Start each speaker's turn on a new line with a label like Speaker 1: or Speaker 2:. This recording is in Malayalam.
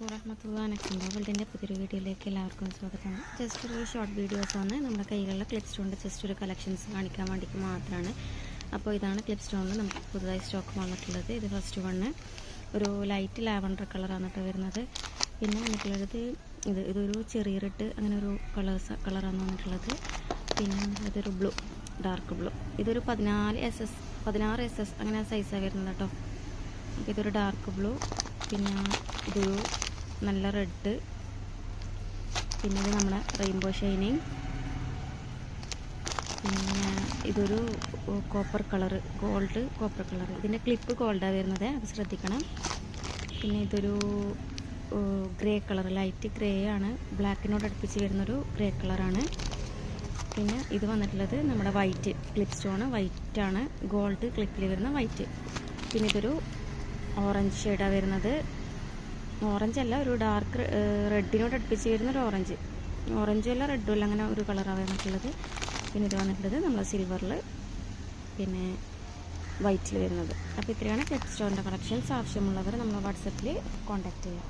Speaker 1: വറഹമത്തുള്ള നക്കുമ്പോൾ വേൾഡിന്റെ പുതിയൊരു വീഡിയോയിലേക്ക് എല്ലാവർക്കും സ്വാഗതം. ജസ്റ്റ് ഒരു ഷോർട്ട് വീഡിയോസ് ആണ്. നമ്മുടെ കയ്യിലുള്ള ക്ലിപ്പ് സ്റ്റോണിന്റെ ജസ്റ്റ് ഒരു കളക്ഷൻസ് കാണിക്കാൻ വേണ്ടിയിട്ട് മാത്രമാണ് അപ്പോൾ ഇതാണ് ക്ലിപ്പ് സ്റ്റോണിൽ നമുക്ക് പുതുതായി സ്റ്റോക്ക് വന്നിട്ടുള്ളത്. ഇത് ഫസ്റ്റ് വണ്ണ് ഒരു ലൈറ്റ് ലാവണ്ടർ കളറാണ് കേട്ടോ വരുന്നത്. പിന്നെ വന്നിട്ടുള്ളത് ഇത് ഇതൊരു ചെറിയ റെഡ് അങ്ങനെ ഒരു കളേഴ്സ് കളറാണ് വന്നിട്ടുള്ളത്. പിന്നെ ഇതൊരു ബ്ലൂ ഡാർക്ക് ബ്ലൂ ഇതൊരു പതിനാല് എസ് എസ് പതിനാറ് എസ് എസ് അങ്ങനെ സൈസാണ് വരുന്നത് കേട്ടോ ഇതൊരു ഡാർക്ക് ബ്ലൂ പിന്നെ ഇതൊരു നല്ല റെഡ്. പിന്നെ ഇത് നമ്മുടെ റെയിൻബോ ഷൈനിങ്. പിന്നെ ഇതൊരു copper colour gold copper colour ഇതിന്റെ ക്ലിപ്പ് ഗോൾഡാണ് വരുന്നത് അത് ശ്രദ്ധിക്കണം. പിന്നെ ഇതൊരു ഗ്രേ കളർ ലൈറ്റ് ഗ്രേ ആണ്. ബ്ലാക്കിനോട് അടുപ്പിച്ച് വരുന്നൊരു ഗ്രേ കളറാണ്. പിന്നെ ഇത് വന്നിട്ടുള്ളത് നമ്മുടെ വൈറ്റ് ക്ലിപ്പ് സ്റ്റോണ്. വൈറ്റ് ആണ് ഗോൾഡ് ക്ലിപ്പിൽ വരുന്ന വൈറ്റ്. പിന്നെ ഇതൊരു ഓറഞ്ച് ഷെയ്ഡാണ് വരുന്നത്. ഓറഞ്ച് അല്ല ഒരു ഡാർക്ക് റെഡിനോട് അടുപ്പിച്ച് വരുന്ന ഒരു ഓറഞ്ച് ഓറഞ്ചും അല്ല റെഡും അല്ല അങ്ങനെ ഒരു കളറാണ് വന്നിട്ടുള്ളത് പിന്നെ ഇത് വന്നിട്ടുള്ളത് നമ്മൾ സിൽവറിൽ പിന്നെ വൈറ്റിൽ വരുന്നത്. അപ്പോൾ ഇത്രയാണ് ടെക്സ്റ്റോറിന്റെ സ്റ്റോറിന്റെ കളക്ഷൻസ് ആവശ്യമുള്ളവർ നമ്മൾ വാട്സപ്പിൽ കോൺടാക്റ്റ് ചെയ്യാം.